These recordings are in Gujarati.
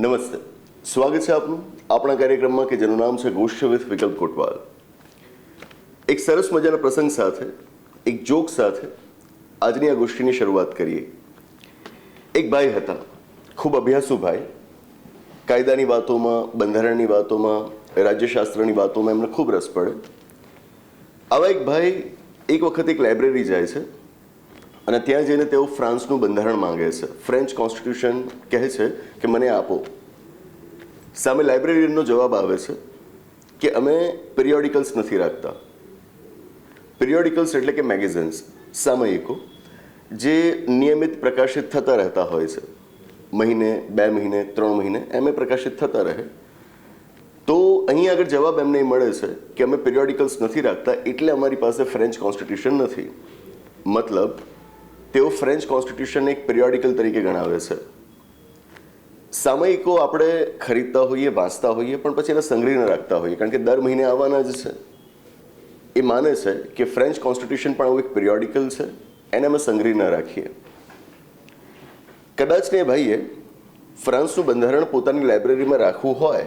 નમસ્તે. સ્વાગત છે આપનું આપણા કાર્યક્રમમાં કે જેનું નામ છે ગોષ્ઠ વિથ વિકલ્પ કોટવાલ. એક સરસ મજાના પ્રસંગ સાથે, એક જોક સાથે આજની આ ગોષ્ઠીની શરૂઆત કરીએ. એક ભાઈ હતા, ખૂબ અભ્યાસુ ભાઈ. કાયદાની વાતોમાં, બંધારણની વાતોમાં, રાજ્યશાસ્ત્રની વાતોમાં એમને ખૂબ રસ પડે. આવા એક ભાઈ એક વખત એક લાઇબ્રેરી જાય છે અને ત્યાં જઈને તેઓ ફ્રાન્સનું બંધારણ માંગે છે. ફ્રેન્ચ કોન્સ્ટિટ્યુશન કહે છે કે મને આપો. સામે લાઇબ્રેરીનો જવાબ આવે છે કે અમે પિરિયોડિકલ્સ નથી રાખતા. પિરિયોડિકલ્સ એટલે કે મેગેઝિન્સ સામયિકો, જે નિયમિત પ્રકાશિત થતા રહેતા હોય છે. મહિને, બે મહિને, ત્રણ મહિને એમ એ પ્રકાશિત થતા રહે. તો અહીં આગળ જવાબ એમને મળે છે કે અમે પિરિયોડિકલ્સ નથી રાખતા એટલે અમારી પાસે ફ્રેન્ચ કોન્સ્ટિટ્યુશન નથી. મતલબ, તેઓ ફ્રેન્ચ કોન્સ્ટિટ્યુશન એક પિરિયોડિકલ તરીકે ગણાવે છે. સામયિકો આપણે ખરીદતા હોઈએ, વાંચતા હોઈએ, પણ પછી એને સંગ્રહીને રાખતા હોઈએ. કારણ કે દર મહિને આવવાના જ છે. એ માને છે કે ફ્રેન્ચ કોન્સ્ટિટ્યુશન પણ આવું એક પિરિયોડિકલ છે, એને અમે સંગ્રહી ન રાખીએ. કદાચ ને ભાઈએ ફ્રાન્સનું બંધારણ પોતાની લાઇબ્રેરીમાં રાખવું હોય,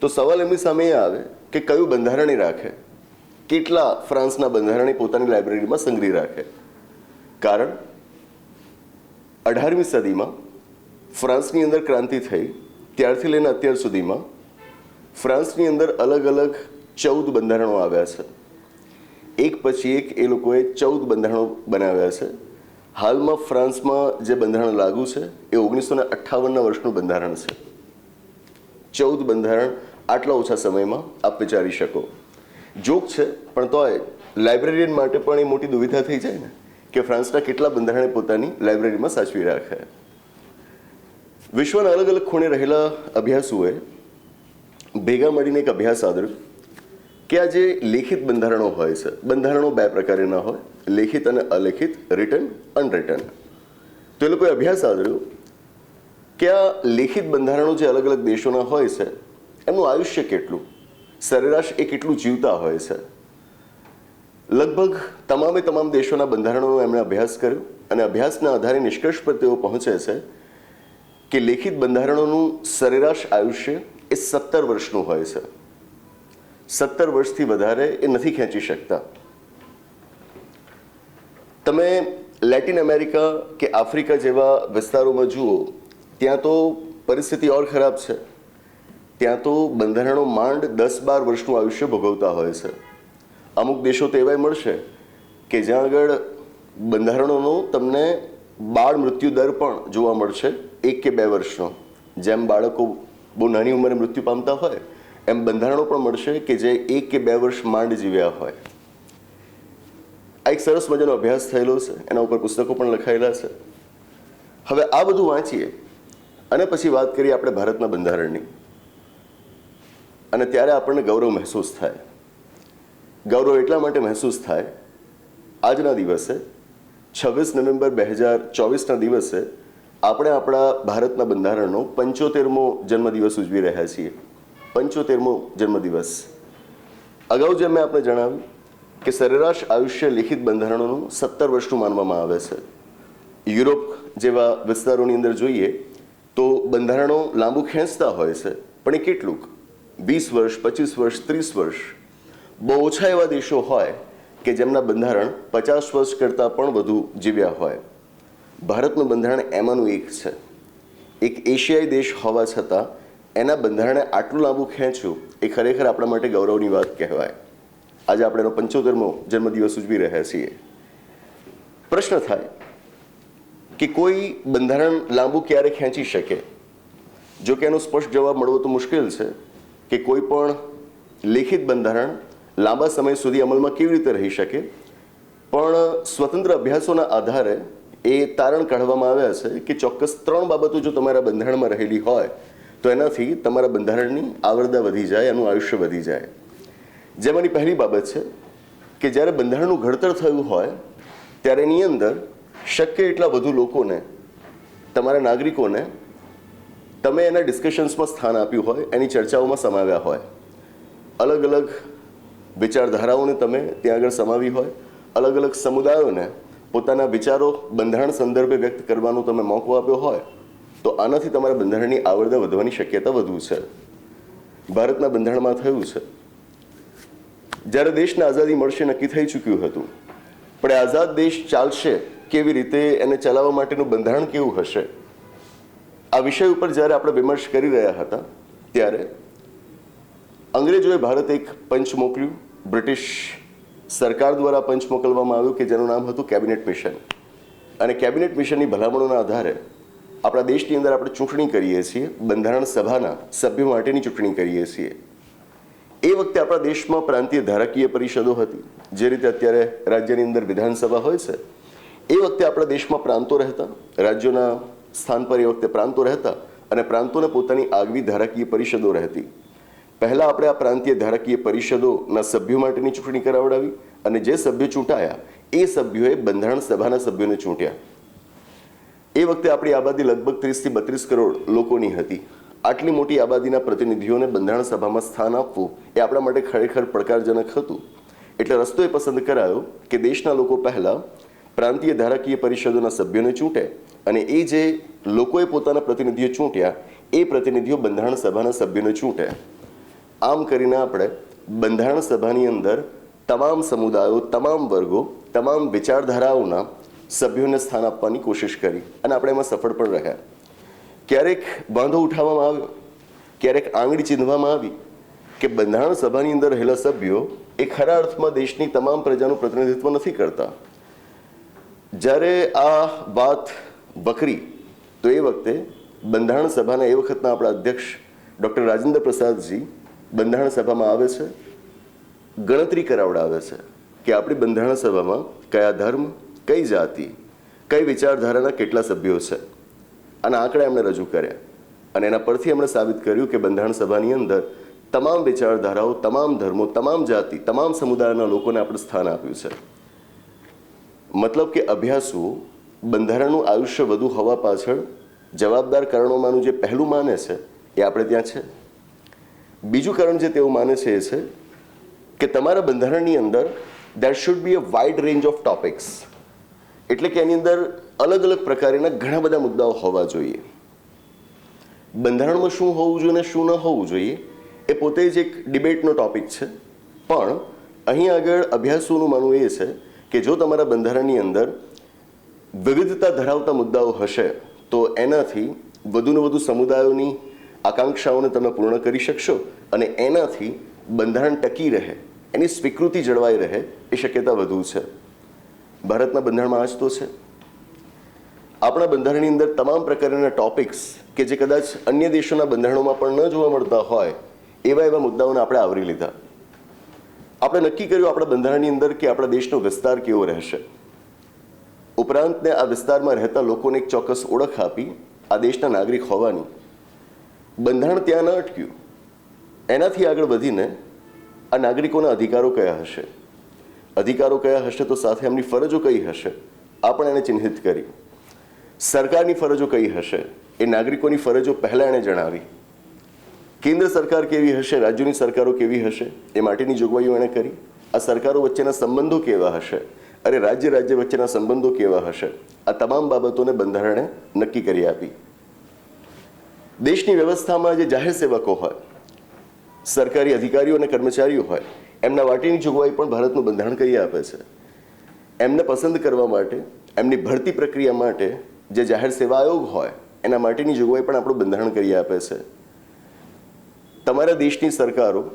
તો સવાલ એમની સામે એ આવે કે કયું બંધારણ રાખે? કેટલા ફ્રાન્સના બંધારણ પોતાની લાઇબ્રેરીમાં સંગ્રહી રાખે? કારણ અઢારમી સદીમાં ફ્રાન્સની અંદર ક્રાંતિ થઈ, ત્યારથી લઈને અત્યાર સુધીમાં ફ્રાન્સની અંદર અલગ અલગ ચૌદ બંધારણો આવ્યા છે. એક પછી એક એ લોકોએ ચૌદ બંધારણો બનાવ્યા છે. હાલમાં ફ્રાન્સમાં જે બંધારણ લાગુ છે, એ ઓગણીસો ને અઠ્ઠાવનના વર્ષનું બંધારણ છે. ચૌદ બંધારણ આટલા ઓછા સમયમાં આપ વિચારી શકો. જોક છે, પણ તોય લાઇબ્રેરિયન માટે પણ એ મોટી દુવિધા થઈ જાય ને, કે ફ્રાન્સના કેટલા બંધારણે પોતાની લાઇબ્રેરીમાં સાચવી રાખે વિશ્વના અલગ અલગ ખૂણે રહેલા અભ્યાસુએ ભેગા મળીને એક અભ્યાસ આદર્યો કે આ જે લેખિત બંધારણો હોય છે. બંધારણો બે પ્રકારના હોય, લેખિત અને અલેખિત રિટર્ન અનરિટર્ન તો એ લોકોએ અભ્યાસ આદર્યો કે આ લેખિત બંધારણો જે અલગ અલગ દેશોના હોય છે, એમનું આયુષ્ય કેટલું? સરેરાશ એ કેટલું જીવતા હોય છે? લગભગ તમામે તમામ દેશોના બંધારણોનો એમણે અભ્યાસ કર્યો અને અભ્યાસના આધારે નિષ્કર્ષ પર તેઓ પહોંચે છે કે લેખિત બંધારણોનું સરેરાશ આયુષ્ય એ સત્તર વર્ષનું હોય છે. સત્તર વર્ષથી વધારે એ નથી ખેંચી શકતા. તમે લેટિન અમેરિકા કે આફ્રિકા જેવા વિસ્તારોમાં જુઓ, ત્યાં તો પરિસ્થિતિ ઓર ખરાબ છે. ત્યાં તો બંધારણો માંડ દસ બાર વર્ષનું આયુષ્ય ભોગવતા હોય છે. અમુક દેશો તો એવાય મળશે કે જ્યાં આગળ બંધારણોનો તમને બાળ મૃત્યુ દર પણ જોવા મળશે. એક કે બે વર્ષનો. જેમ બાળકો બહુ નાની ઉંમરે મૃત્યુ પામતા હોય, એમ બંધારણો પણ મળશે કે જે એક કે બે વર્ષ માંડ જીવ્યા હોય. આ એક સરસ મજાનો અભ્યાસ થયેલો છે. એના ઉપર પુસ્તકો પણ લખાયેલા છે. હવે આ બધું વાંચીએ અને પછી વાત કરીએ આપણે ભારતના બંધારણની. અને ત્યારે આપણને ગૌરવ મહેસૂસ થાય. ગૌરવ એટલા માટે મહેસૂસ થાય, આજના દિવસે, છવ્વીસ નવેમ્બર બે હજાર ચોવીસના દિવસે આપણે આપણા ભારતના બંધારણનો પંચોતેરમો જન્મદિવસ ઉજવી રહ્યા છીએ. પંચોતેરમો જન્મદિવસ. અગાઉ જેમ મેં આપણે જણાવ્યું કે સરેરાશ આયુષ્ય લિખિત બંધારણોનું સત્તર વર્ષનું માનવામાં આવે છે. યુરોપ જેવા વિસ્તારોની અંદર જોઈએ તો બંધારણો લાંબુ ખેંચતા હોય છે, પણ એ કેટલુંક? વીસ વર્ષ, પચીસ વર્ષ, ત્રીસ વર્ષ. બહુ ઓછા એવા દેશો હોય કે જેમના બંધારણ પચાસ વર્ષ કરતાં પણ વધુ જીવ્યા હોય. ભારતનું બંધારણ એમાંનું એક છે. એક એશિયાઈ દેશ હોવા છતાં એના બંધારણે આટલું લાંબુ ખેંચ્યું, એ ખરેખર આપણા માટે ગૌરવની વાત કહેવાય. આજે આપણે એનો પંચોતેરમો જન્મદિવસ ઉજવી રહ્યા છીએ. પ્રશ્ન થાય કે કોઈ બંધારણ લાંબુ ક્યારે ખેંચી શકે? જો કે એનો સ્પષ્ટ જવાબ મળવો તો મુશ્કેલ છે કે કોઈ પણ લેખિત બંધારણ લાંબા સમય સુધી અમલમાં કેવી રીતે રહી શકે? પણ સ્વતંત્ર અભ્યાસોના આધારે એ તારણ કાઢવામાં આવ્યા છે કે ચોક્કસ ત્રણ બાબતો જો તમારા બંધારણમાં રહેલી હોય, તો એનાથી તમારા બંધારણની આવરદા વધી જાય, એનું આયુષ્ય વધી જાય. જેમાંની પહેલી બાબત છે કે જ્યારે બંધારણનું ઘડતર થયું હોય, ત્યારે એની અંદર શક્ય એટલા વધુ લોકોને, તમારા નાગરિકોને, તમે એના ડિસ્કશન્સમાં સ્થાન આપ્યું હોય, એની ચર્ચાઓમાં સમાવ્યા હોય. અલગ અલગ વિચારધારાઓને તમે ત્યાં આગળ સમાવી હોય, અલગ અલગ સમુદાયોને પોતાના વિચારો બંધારણ સંદર્ભે વ્યક્ત કરવાનો તમે મોકો આપ્યો હોય, તો આનાથી તમારા બંધારણની આવરદા વધવાની શક્યતા વધુ છે. ભારતના બંધારણમાં થયું છે. જ્યારે દેશને આઝાદી મળશે નક્કી થઈ ચૂક્યું હતું, પણ આઝાદ દેશ ચાલશે કેવી રીતે, એને ચલાવવા માટેનું બંધારણ કેવું હશે? આ વિષય ઉપર જ્યારે આપણે વિમર્શ કરી રહ્યા હતા, ત્યારે અંગ્રેજોએ ભારત એક પંચ મોકલ્યું, બ્રિટિશ સરકાર દ્વારા પંચ મોકલવામાં આવ્યું કે જેનું નામ હતું કેબિનેટ મિશન. અને કેબિનેટ મિશનની ભલામણોના આધારે આપણા દેશની અંદર આપણે ચૂંટણી કરીએ છીએ, બંધારણ સભાના સભ્યો માટેની ચૂંટણી કરીએ છીએ. એ વખતે આપણા દેશમાં પ્રાંતીય ધારાકીય પરિષદો હતી, જે રીતે અત્યારે રાજ્યની અંદર વિધાનસભા હોય છે. એ વખતે આપણા દેશમાં પ્રાંતો રહેતા, રાજ્યોના સ્થાન પર એ વખતે પ્રાંતો રહેતા અને પ્રાંતોને પોતાની આગવી ધારાકીય પરિષદો રહેતી. પહેલા આપણે આ પ્રાંતીય ધારાકીય પરિષદોના સભ્યો માટેની ચૂંટણી કરાવડાવી અને જે સભ્યો ચૂંટાયા, એ સભ્યોએ બંધારણ સભાના સભ્યોને ચૂંટ્યા. એ વખતે આપણી આબાદી લગભગ ત્રીસથી બત્રીસ કરોડ લોકોની હતી. આટલી મોટી આબાદીના પ્રતિનિધિઓને બંધારણ સભામાં સ્થાન આપવું એ આપણા માટે ખરેખર પડકારજનક હતું. એટલે રસ્તો એ પસંદ કરાયો કે દેશના લોકો પહેલાં પ્રાંતીય ધારાકીય પરિષદોના સભ્યોને ચૂંટે અને એ જે લોકોએ પોતાના પ્રતિનિધિઓ ચૂંટ્યા, એ પ્રતિનિધિઓ બંધારણ સભાના સભ્યોને ચૂંટે. આમ કરીને આપણે બંધારણ સભાની અંદર તમામ સમુદાયો, તમામ વર્ગો, તમામ વિચારધારાઓના સભ્યોને સ્થાન આપવાની કોશિશ કરી અને આપણે એમાં સફળ પણ રહ્યા. ક્યારેક વાંધો ઉઠાવવામાં આવ્યો, ક્યારેક આંગળી ચીંધવામાં આવી કે બંધારણ સભાની અંદર રહેલા સભ્યો એ ખરા અર્થમાં દેશની તમામ પ્રજાનું પ્રતિનિધિત્વ નથી કરતા. જ્યારે આ વાત વકરી તો એ વખતે બંધારણ સભાના એ વખતના આપણા અધ્યક્ષ ડૉક્ટર રાજેન્દ્ર પ્રસાદજી બંધારણ સભામાં આવે છે? ગણતરી કરાવડાવે છે કે આપણી બંધારણ સભામાં કયા ધર્મ, કઈ જાતિ, કઈ વિચારધારાના કેટલા સભ્યો છે? અને આંકડા એમણે રજૂ કર્યા. અને એના પરથી એમણે સાબિત કર્યું કે બંધારણ સભાની અંદર તમામ વિચારધારાઓ, તમામ ધર્મો, તમામ જાતિ, તમામ સમુદાયના લોકોને આપણે સ્થાન આપ્યું છે. મતલબ કે અભ્યાસુ બંધારણનું આયુષ્ય વધુ હોવા પાછળ જવાબદાર કારણોમાંનું જે પહેલું માને છે એ આપણે ત્યાં છે. બીજું કારણ જે તેઓ માને છે એ છે કે તમારા બંધારણની અંદર there should be a wide range of topics એટલે કે એની અંદર અલગ અલગ પ્રકારના ઘણા બધા મુદ્દાઓ હોવા જોઈએ. બંધારણમાં શું હોવું જોઈએ અને શું ન હોવું જોઈએ એ પોતે જ એક ડિબેટનો ટોપિક છે. પણ અહીં આગળ અભ્યાસોનું માનવું એ છે કે જો તમારા બંધારણની અંદર વિવિધતા ધરાવતા મુદ્દાઓ હશે, તો એનાથી વધુને વધુ સમુદાયોની આકાંક્ષાઓને તમે પૂર્ણ કરી શકશો અને એનાથી બંધારણ ટકી રહે, એની સ્વીકૃતિ જળવાઈ રહે એ શક્યતા વધુ છે. ભારતના બંધારણમાં આજ તો છે. આપણા બંધારણની અંદર તમામ પ્રકારના ટોપિક્સ કે જે કદાચ અન્ય દેશોના બંધારણોમાં પણ ન જોવા મળતા હોય, એવા એવા મુદ્દાઓને આપણે આવરી લીધા. આપણે નક્કી કર્યું આપણા બંધારણની અંદર કે આપણા દેશનો વિસ્તાર કેવો રહેશે. ઉપરાંતને આ વિસ્તારમાં રહેતા લોકોને એક ચોક્કસ ઓળખ આપી આ દેશના નાગરિક હોવાની બંધારણ ત્યાં ન અટક્યું. એનાથી આગળ વધીને આ નાગરિકોના અધિકારો કયા હશે? અધિકારો કયા હશે તો સાથે એમની ફરજો કઈ હશે? આ પણ એને ચિહ્નિત કરી. સરકારની ફરજો કઈ હશે? એ નાગરિકોની ફરજો પહેલાં એણે જણાવી. કેન્દ્ર સરકાર કેવી હશે? રાજ્યોની સરકારો કેવી હશે? એ માટેની જોગવાઈઓ એણે કરી. આ સરકારો વચ્ચેના સંબંધો કેવા હશે? અરે રાજ્ય રાજ્ય વચ્ચેના સંબંધો કેવા હશે? આ તમામ બાબતોને બંધારણે નક્કી કરી આપી. દેશની વ્યવસ્થામાં જે જાહેર સેવકો હોય, સરકારી અધિકારીઓ અને કર્મચારીઓ હોય, એમના માટેની જોગવાઈ પણ ભારતનું બંધારણ કરી આપે છે. એમને પસંદ કરવા માટે, એમની ભરતી પ્રક્રિયા માટે જે જાહેર સેવા આયોગ હોય, એના માટેની જોગવાઈ પણ આપણું બંધારણ કરી આપે છે. તમારા દેશની સરકારો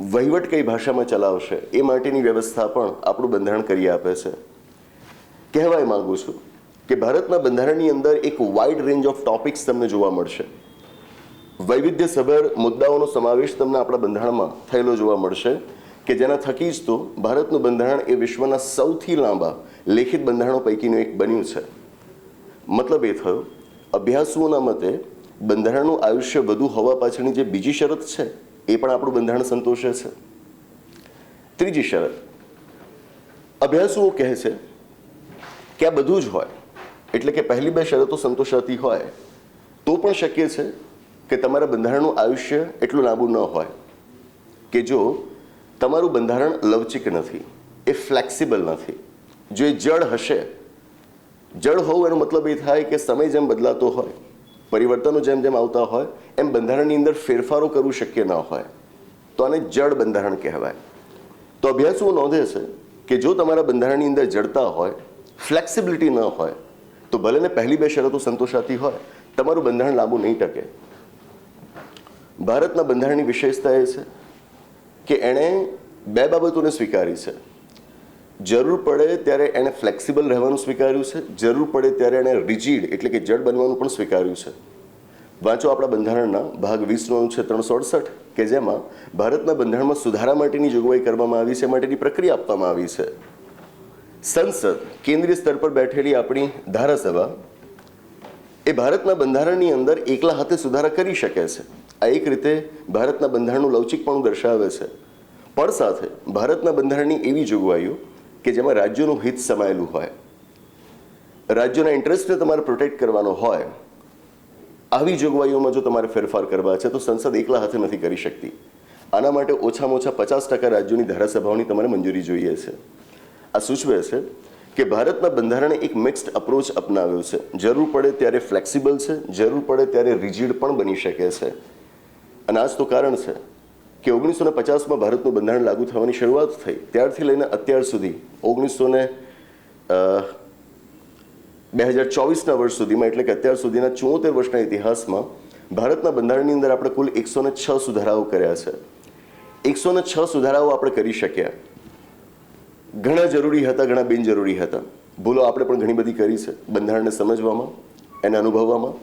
વહીવટ કઈ ભાષામાં ચલાવશે, એ માટેની વ્યવસ્થા પણ આપણું બંધારણ કરી આપે છે. કહેવાય માંગુ છું કે ભારતના બંધારણની અંદર એક વાઇડ રેન્જ ઓફ ટોપિક્સ તમને જોવા મળશે. વૈવિધ્યસભર મુદ્દાઓનો સમાવેશ તમને આપણા બંધારણમાં થયેલો જોવા મળશે કે જેના થકી જ તો ભારતનું બંધારણ એ વિશ્વના સૌથી લાંબા લેખિત બંધારણો પૈકીનું એક બન્યું છે. મતલબ એ થયો, અભ્યાસુઓના મતે બંધારણનું આયુષ્ય વધુ હોવા પાછળની જે બીજી શરત છે, એ પણ આપણું બંધારણ સંતોષે છે. ત્રીજી શરત, અભ્યાસુઓ કહે છે કે આ બધું જ હોય, એટલે કે પહેલી બે શરતો સંતોષાતી હોય, તો પણ શક્ય છે કે તમારા બંધારણનું આયુષ્ય એટલું લાંબુ ન હોય કે જો તમારું બંધારણ લવચિક નથી, એ ફ્લેક્સિબલ નથી. જો એ જળ હશે જળ હોવું એનો મતલબ એ થાય કે સમય જેમ બદલાતો હોય, પરિવર્તનો જેમ જેમ આવતા હોય, એમ બંધારણની અંદર ફેરફારો કરવું શક્ય ન હોય. તો આને જળ બંધારણ કહેવાય. તો અભ્યાસુઓ નોંધે છે કે જો તમારા બંધારણની અંદર જડતા હોય ફ્લેક્સિબિલિટી ન હોય, તો ભલે ને પહેલી બે શરતો સંતોષાતી હોય, તમારું બંધારણ લાંબુ નહીં ટકે. ભારતના બંધારણની વિશેષતા એ છે કે એણે બે બાબતોને સ્વીકારી છે. જરૂર પડે ત્યારે એણે ફ્લેક્સિબલ રહેવાનું સ્વીકાર્યું છે. જરૂર પડે ત્યારે એણે રિજિડ એટલે કે જડ બનવાનું પણ સ્વીકાર્યું છે. વાંચો આપણા બંધારણના ભાગ વીસનો છે ત્રણસો અડસઠ, કે જેમાં ભારતના બંધારણમાં સુધારા માટેની જોગવાઈ કરવામાં આવી છે માટેની પ્રક્રિયા આપવામાં આવી છે. સંસદ, કેન્દ્રીય સ્તર પર બેઠેલી આપણી ધારાસભા એ ભારતના બંધારણની અંદર એકલા હાથે સુધારા કરી શકે છે. આ એક રીતે ભારતના બંધારણનું લવચિકપણું દર્શાવે છે. પણ સાથે ભારતના બંધારણની એવી જોગવાઈઓ કે જેમાં રાજ્યોનું હિત સમાયેલું હોય, રાજ્યોના ઇન્ટરેસ્ટને તમારે પ્રોટેક્ટ કરવાનો હોય, આવી જોગવાઈઓમાં જો તમારે ફેરફાર કરવા છે તો સંસદ એકલા હાથે નથી કરી શકતી. આના માટે ઓછામાં ઓછા પચાસ ટકા રાજ્યોની ધારાસભાઓની તમારે મંજૂરી જોઈએ છે. આ સૂચવે છે કે ભારતના બંધારણે એક મિક્સ્ડ અપ્રોચ અપનાવ્યો છે. જરૂર પડે ત્યારે ફ્લેક્સિબલ છે, જરૂર પડે ત્યારે રિજિડ પણ બની શકે છે. અને આ જ તો કારણ છે કે ઓગણીસો ને પચાસમાં ભારતનું બંધારણ લાગુ થવાની શરૂઆત થઈ. ત્યારથી લઈને અત્યાર સુધી ઓગણીસો ને બે હજાર ચોવીસના વર્ષ સુધીમાં એટલે કે અત્યાર સુધીના ચોતેર વર્ષના ઇતિહાસમાં ભારતના બંધારણની અંદર આપણે કુલ એકસો ને છ સુધારાઓ કર્યા છે. એકસો ને છ સુધારાઓ આપણે કરી શક્યા. ઘણા જરૂરી હતા, ઘણા બિનજરૂરી હતા. ભૂલો આપણે પણ ઘણી બધી કરી છે, બંધારણને સમજવામાં, એને અનુભવવામાં.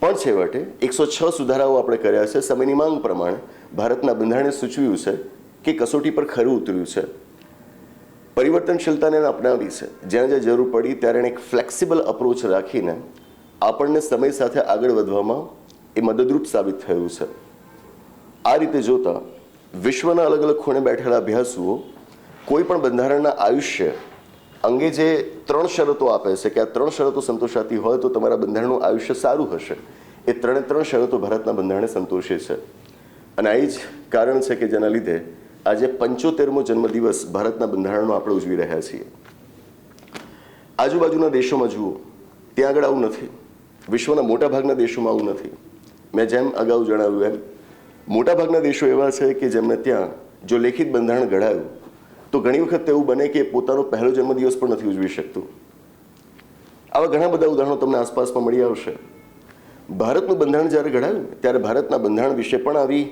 પણ છેવટે એકસો છ સુધારાઓ આપણે કર્યા છે. સમયની માંગ પ્રમાણે ભારતના બંધારણે સૂચવ્યું છે કે કસોટી પર ખરું ઉતર્યું છે. પરિવર્તનશીલતાને અપનાવી છે. જ્યાં જ્યાં જરૂર પડી ત્યારે એક ફ્લેક્સિબલ અપ્રોચ રાખીને આપણને સમય સાથે આગળ વધવામાં એ મદદરૂપ સાબિત થયું છે. આ રીતે જોતા વિશ્વના અલગ અલગ ખૂણે બેઠેલા અભ્યાસુઓ કોઈ પણ બંધારણના આયુષ્ય અંગે જે ત્રણ શરતો આપે છે કે આ ત્રણ શરતો સંતોષાતી હોય તો તમારા બંધારણનું આયુષ્ય સારું હશે. એ ત્રણે ત્રણ શરતો ભારતના બંધારણે સંતોષે છે. અને આ જ કારણ છે કે જેના લીધે આજે પંચોતેરમો જન્મદિવસ ભારતના બંધારણનો આપણે ઉજવી રહ્યા છીએ. આજુબાજુના દેશોમાં જુઓ, ત્યાં આગળ આવું નથી. વિશ્વના મોટાભાગના દેશોમાં આવું નથી. મેં જેમ અગાઉ જણાવ્યું એમ, મોટાભાગના દેશો એવા છે કે જેમને ત્યાં જો લેખિત બંધારણ ઘડાયું તો ઘણી વખત એવું બને કે પોતાનો પહેલો જન્મદિવસ પણ નથી ઉજવી શકતું. આવા ઘણા બધા ઉદાહરણો તમને આસપાસમાં મળી આવશે. ભારતનું બંધારણ જ્યારે ઘડાયું ત્યારે ભારતના બંધારણ વિશે પણ આવી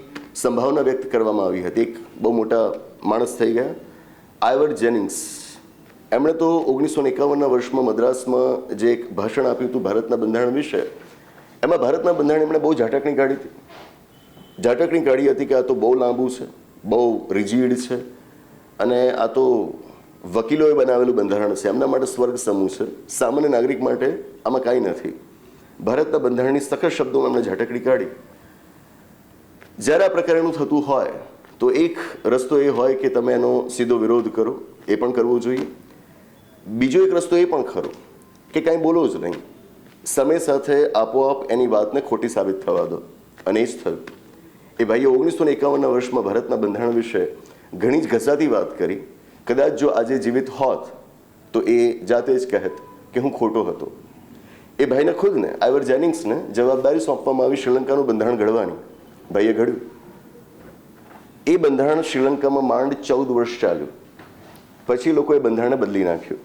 સંભાવના વ્યક્ત કરવામાં આવી હતી. એક બહુ મોટા માણસ થઈ ગયા, આયવર જેનિંગ્સ. એમણે તો ઓગણીસો એકાવનના વર્ષમાં મદ્રાસમાં જે એક ભાષણ આપ્યું હતું ભારતના બંધારણ વિશે, એમાં ભારતના બંધારણ એમણે બહુ ઝાટકણી કાઢી હતી. ઝાટકણી કાઢી હતી કે આ તો બહુ લાંબુ છે, બહુ રિજિડ છે અને આ તો વકીલોએ બનાવેલું બંધારણ છે. એમના માટે સ્વર્ગ સમૂહ છે. સામાન્ય નાગરિક માટે આમાં કાંઈ નથી. ભારતના બંધારણની સખત શબ્દોમાં એમણે ઝટકડી કાઢી. જ્યારે આ પ્રકારનું થતું હોય, તો એક રસ્તો એ હોય કે તમે એનો સીધો વિરોધ કરો. એ પણ કરવો જોઈએ. બીજો એક રસ્તો એ પણ ખરો કે કાંઈ બોલો જ નહીં. સમય સાથે આપોઆપ એની વાતને ખોટી સાબિત થવા દો. અને એ જ થયું. એ ભાઈએ ઓગણીસો ને એકાવનના વર્ષમાં ભારતના બંધારણ વિશે ઘણી જ ઘસાતી વાત કરી. કદાચ જો આજે જીવિત હોત, તો એ જાતે જ કહેત કે હું ખોટો હતો. એ ભાઈને ખુદને આઈવર જેનિંગ્સને જવાબદારી સોંપવામાં આવી શ્રીલંકાનું બંધારણ ઘડવાની. ભાઈએ ઘડ્યું. એ બંધારણ શ્રીલંકામાં માંડ ચૌદ વર્ષ ચાલ્યું. પછી લોકોએ બંધારણને બદલી નાખ્યું.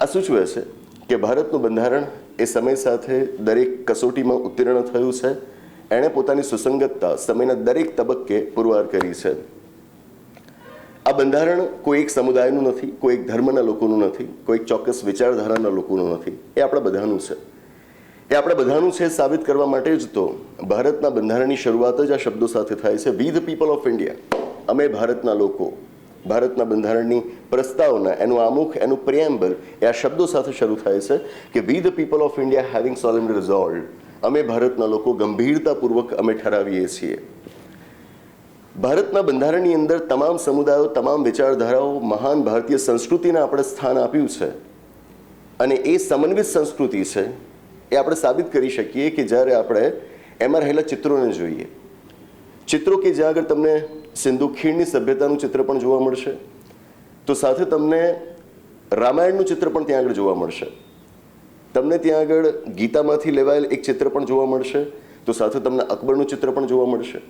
આ સૂચવે છે કે ભારતનું બંધારણ એ સમય સાથે દરેક કસોટીમાં ઉત્તીર્ણ થયું છે. એણે પોતાની સુસંગતતા, સમયના દરેક તબક્કે પુરવાર કરી છે. આ બંધારણ કોઈ એક સમુદાયનું નથી, કોઈ એક ધર્મના લોકોનું નથી, કોઈ એક ચોક્કસ વિચારધારાના લોકોનું નથી. એ આપણા બધાનું છે. એ આપણા બધાનું છે સાબિત કરવા માટે જ તો ભારતના બંધારણની શરૂઆત જ આ શબ્દો સાથે થાય છે. We the people of India અમે ભારતના લોકો, ભારતના બંધારણની પ્રસ્તાવના, એનું આમુખ, એનું પ્રિએમ્બલ એ આ શબ્દો સાથે શરૂ થાય છે કે we the people of India having solemn resolve અમે ભારતના લોકો ગંભીરતાપૂર્વક અમે ઠરાવીએ છીએ. ભારતના બંધારણની અંદર તમામ સમુદાયો, તમામ વિચારધારાઓ મહાન ભારતીય સંસ્કૃતિને આપણે સ્થાન આપ્યું છે. અને એ સમન્વિત સંસ્કૃતિ છે એ આપણે સાબિત કરી શકીએ કે જ્યારે આપણે એમાં રહેલા ચિત્રોને જોઈએ. ચિત્રો કે જ્યાં આગળ તમને સિંધુ ખીણની સભ્યતાનું ચિત્ર પણ જોવા મળશે, તો સાથે તમને રામાયણનું ચિત્ર પણ ત્યાં આગળ જોવા મળશે. તમને ત્યાં આગળ ગીતામાંથી લેવાયેલ એક ચિત્ર પણ જોવા મળશે, તો સાથે તમને અકબરનું ચિત્ર પણ જોવા મળશે.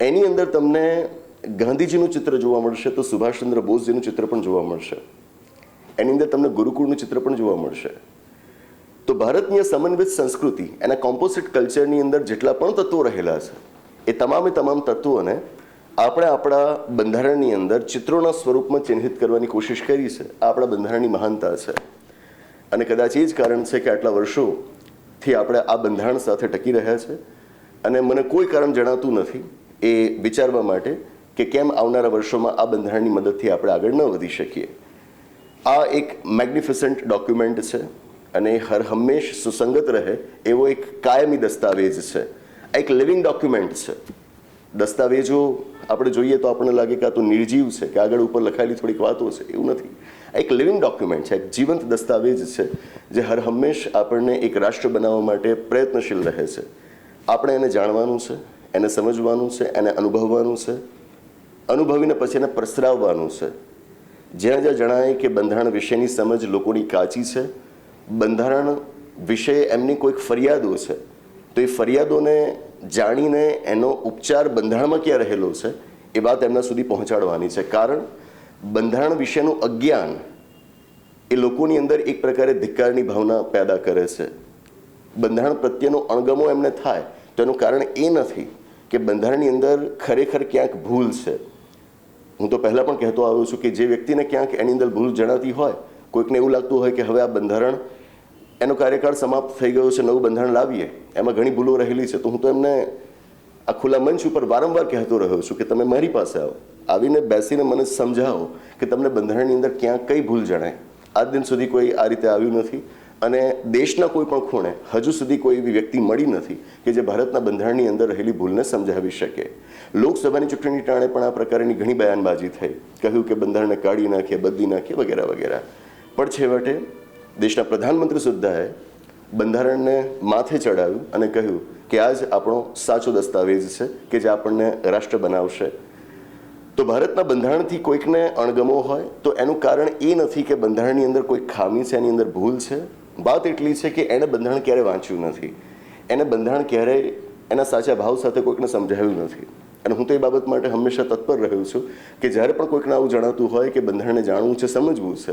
એની અંદર તમને ગાંધીજીનું ચિત્ર જોવા મળશે, તો સુભાષચંદ્ર બોઝજીનું ચિત્ર પણ જોવા મળશે. એની અંદર તમને ગુરુકુળનું ચિત્ર પણ જોવા મળશે. તો ભારતની સમન્વિત સંસ્કૃતિ, એના કોમ્પોઝિટ કલ્ચરની અંદર જેટલા પણ તત્વો રહેલા છે, એ તમામે તમામ તત્વોને આપણે આપણા બંધારણની અંદર ચિત્રોના સ્વરૂપમાં ચિહ્નિત કરવાની કોશિશ કરી છે. આ આપણા બંધારણની મહાનતા છે. અને કદાચ એ જ કારણ છે કે આટલા વર્ષોથી આપણે આ બંધારણ સાથે ટકી રહ્યા છે. અને મને કોઈ કારણ જણાતું નથી. એ વિચારવા માટે કે કેમ આવનારા વર્ષોમાં આ બંધારણની મદદથી આપણે આગળ ન વધી શકીએ. આ એક મેગ્નિફિસન્ટ ડોક્યુમેન્ટ છે અને હર હંમેશ સુસંગત રહે એવો એક કાયમી દસ્તાવેજ છે. એક લિવિંગ ડોક્યુમેન્ટ છે. દસ્તાવેજો આપણે જોઈએ તો આપણને લાગે કે આ તો નિર્જીવ છે કે આગળ ઉપર લખાયેલી થોડીક વાતો છે, એવું નથી. એક લિવિંગ ડોક્યુમેન્ટ છે, એક જીવંત દસ્તાવેજ છે, જે હર હંમેશ આપણને એક રાષ્ટ્ર બનાવવા માટે પ્રયત્નશીલ રહે છે. આપણે એને જાણવાનું છે. એને સમજવાનું છે, એને અનુભવવાનું છે. અનુભવીને પછી એને પ્રસરાવવાનું છે. જ્યાં જ્યાં જણાય કે બંધારણ વિશેની સમજ લોકોની કાચી છે, બંધારણ વિશે એમની કોઈક ફરિયાદો છે, તો એ ફરિયાદોને જાણીને એનો ઉપચાર બંધારણમાં ક્યાં રહેલો છે, એ વાત એમના સુધી પહોંચાડવાની છે. કારણ બંધારણ વિશેનું અજ્ઞાન એ લોકોની અંદર એક પ્રકારે ધિક્કારની ભાવના પેદા કરે છે. બંધારણ પ્રત્યેનો અણગમો એમને થાય, તો એનું કારણ એ નથી કે બંધારણની અંદર ખરેખર ક્યાંક ભૂલ છે. હું તો પહેલાં પણ કહેતો આવ્યો છું કે જે વ્યક્તિને ક્યાંક એની અંદર ભૂલ જણાતી હોય, કોઈકને એવું લાગતું હોય કે હવે આ બંધારણ એનો કાર્યકાળ સમાપ્ત થઈ ગયો છે, નવું બંધારણ લાવીએ, એમાં ઘણી ભૂલો રહેલી છે, તો હું તો એમને આ ખુલ્લા મંચ ઉપર વારંવાર કહેતો રહ્યો છું કે તમે મારી પાસે આવો. આવીને બેસીને મને સમજાવો કે તમને બંધારણની અંદર ક્યાંક કઈ ભૂલ જણાય. આજ દિન સુધી કોઈ આ રીતે આવ્યું નથી. અને દેશના કોઈ પણ ખૂણે હજુ સુધી કોઈ એવી વ્યક્તિ મળી નથી કે જે ભારતના બંધારણની અંદર રહેલી ભૂલને સમજાવી શકે. લોકસભાની ચૂંટણી ટાણે પણ આ પ્રકારની ઘણી બયાનબાજી થઈ. કહ્યું કે બંધારણને કાઢી નાખીએ, બદલી નાખીએ વગેરે વગેરે. પણ છેવટે દેશના પ્રધાનમંત્રી સુદ્ધાએ બંધારણને માથે ચડાવ્યું અને કહ્યું કે આ જ આપણો સાચો દસ્તાવેજ છે કે જે આપણને રાષ્ટ્ર બનાવશે. તો ભારતના બંધારણથી કોઈકને અણગમો હોય તો એનું કારણ એ નથી કે બંધારણની અંદર કોઈ ખામી છે, એની અંદર ભૂલ છે? વાત એટલી છે કે એણે બંધારણ ક્યારે વાંચ્યું નથી. એને બંધારણ ક્યારેય એના સાચા ભાવ સાથે કોઈકને સમજાવ્યું નથી. અને હું તો એ બાબત માટે હંમેશા તત્પર રહ્યો છું કે જ્યારે પણ કોઈકને આવું જણાતું હોય કે બંધારણને જાણવું છે, સમજવું છે,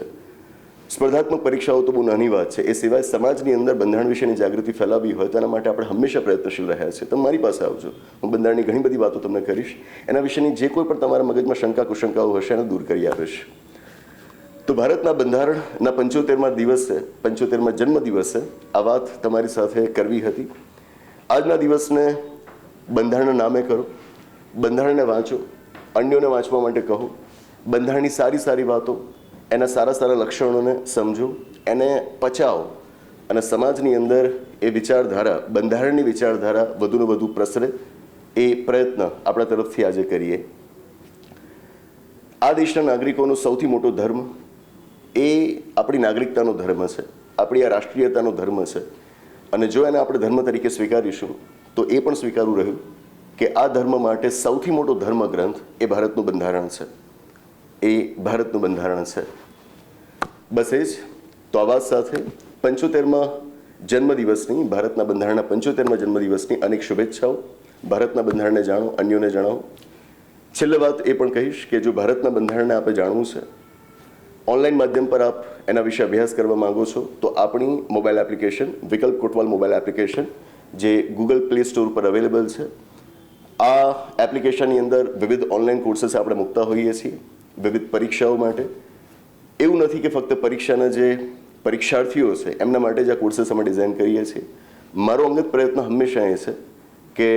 સ્પર્ધાત્મક પરીક્ષાઓ તો બહુ નાની વાત છે. એ સિવાય સમાજની અંદર બંધારણ વિશેની જાગૃતિ ફેલાવી હોય તેના માટે આપણે હંમેશા પ્રયત્નશીલ રહ્યા છીએ. તમે મારી પાસે આવજો. હું બંધારણની ઘણી બધી વાતો તમને કરીશ. એના વિશેની જે કોઈ પણ તમારા મગજમાં શંકા કુશંકાઓ હશે એને દૂર કરી આપીશ. તો ભારતના બંધારણના પંચોતેરમાં દિવસે પંચોતેરમાં જન્મ દિવસે આ વાત તમારી સાથે કરવી હતી. આજના દિવસને બંધારણના નામે કરો. બંધારણને વાંચો. અન્યોને વાંચવા માટે કહો. બંધારણની સારી સારી વાતો, એના સારા સારા લક્ષણોને સમજો. એને પચાવો અને સમાજની અંદર એ વિચારધારા, બંધારણની વિચારધારા વધુને વધુ પ્રસરે એ પ્રયત્ન આપણા તરફથી આજે કરીએ. આ દેશના નાગરિકોનો સૌથી મોટો ધર્મ એ આપણી નાગરિકતાનો ધર્મ છે, આપણી આ રાષ્ટ્રીયતાનો ધર્મ છે. અને જો એને આપણે ધર્મ તરીકે સ્વીકારીશું, તો એ પણ સ્વીકારવું રહ્યું કે આ ધર્મ માટે સૌથી મોટો ધર્મ ગ્રંથ એ ભારતનું બંધારણ છે. એ ભારતનું બંધારણ છે. બસ એ જ, તો આ વાત સાથે પંચોતેરમાં જન્મદિવસની, ભારતના બંધારણના પંચોતેરમાં જન્મદિવસની અનેક શુભેચ્છાઓ. ભારતના બંધારણને જાણો, અન્યોને જણાવો. છેલ્લે વાત એ પણ કહીશ કે જો ભારતના બંધારણને આપણે જાણવું છે ઓનલાઈન માધ્યમ પર આપ એના વિશે અભ્યાસ કરવા માંગો છો, તો આપણી મોબાઈલ એપ્લિકેશન, વિકલ્પ કોટવાલ મોબાઈલ એપ્લિકેશન, જે ગૂગલ પ્લે સ્ટોર પર અવેલેબલ છે. આ એપ્લિકેશનની અંદર વિવિધ ઓનલાઈન કોર્સીસ આપણે મૂકતા હોઈએ છીએ, વિવિધ પરીક્ષાઓ માટે. એવું નથી કે ફક્ત પરીક્ષાના જે પરીક્ષાર્થીઓ છે, એમના માટે જ આ કોર્સીસ અમે ડિઝાઇન કરીએ છીએ. મારો અંગત પ્રયત્ન હંમેશા એ છે કે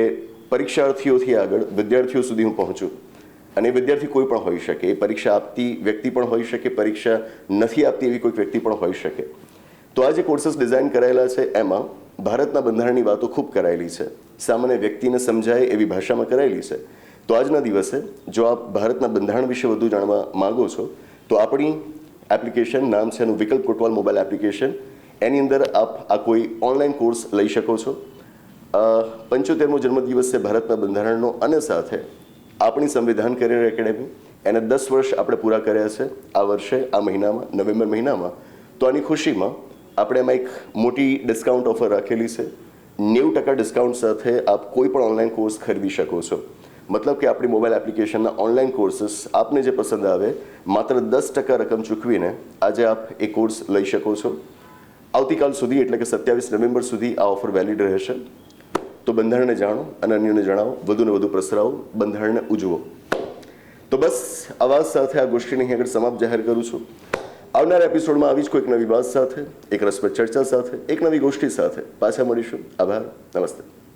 પરીક્ષાર્થીઓથી આગળ વિદ્યાર્થીઓ સુધી હું પહોંચું. અને વિદ્યાર્થી કોઈ પણ હોઈ શકે, એ પરીક્ષા આપતી વ્યક્તિ પણ હોઈ શકે, પરીક્ષા નથી આપતી એવી કોઈક વ્યક્તિ પણ હોઈ શકે. તો આ જે કોર્સીસ ડિઝાઇન કરાયેલા છે, એમાં ભારતના બંધારણની વાતો ખૂબ કરાયેલી છે. સામાન્ય વ્યક્તિને સમજાય એવી ભાષામાં કરાયેલી છે. તો આજના દિવસે જો આપ ભારતના બંધારણ વિશે વધુ જાણવા માંગો છો, તો આપણી એપ્લિકેશન નામ છે એનું વિકલ્પ કોટવાલ મોબાઈલ એપ્લિકેશન એની અંદર આપ આ કોઈ ઓનલાઈન કોર્સ લઈ શકો છો. પંચોતેરમો જન્મદિવસ છે ભારતના બંધારણનો અને સાથે આપણી સંવિધાન કરિયર એકેડેમી એને દસ વર્ષ આપણે પૂરા કર્યા છે, આ વર્ષે, આ મહિનામાં, નવેમ્બર મહિનામાં. તો આની ખુશીમાં આપણે એમાં એક મોટી ડિસ્કાઉન્ટ ઓફર રાખેલી છે. નેવું ટકા ડિસ્કાઉન્ટ સાથે આપ કોઈ પણ ઓનલાઈન કોર્સ ખરીદી શકો છો. મતલબ કે આપણી મોબાઈલ એપ્લિકેશનના ઓનલાઈન કોર્સીસ આપને જે પસંદ આવે, માત્ર દસ ટકા રકમ ચૂકવીને આજે આપ એ કોર્સ લઈ શકો છો. આવતીકાલ સુધી, એટલે કે સત્યાવીસ નવેમ્બર સુધી આ ઓફર વેલિડ રહેશે. તો બંધારણને જાણો અને અન્યોને જણાવો, વધુને વધુ પ્રસરાવો, બંધારણને ઉજવો. તો બસ, અવાજ સાથે આ ગોષ્ઠીને અહીં આગળ સમાપ્ત જાહેર કરું છું. આવનાર એપિસોડમાં આવી જ કોઈક નવી વાત સાથે, એક રસપ્રદ ચર્ચા સાથે, એક નવી ગોષ્ઠી સાથે પાછા મળીશું. આભાર. નમસ્તે.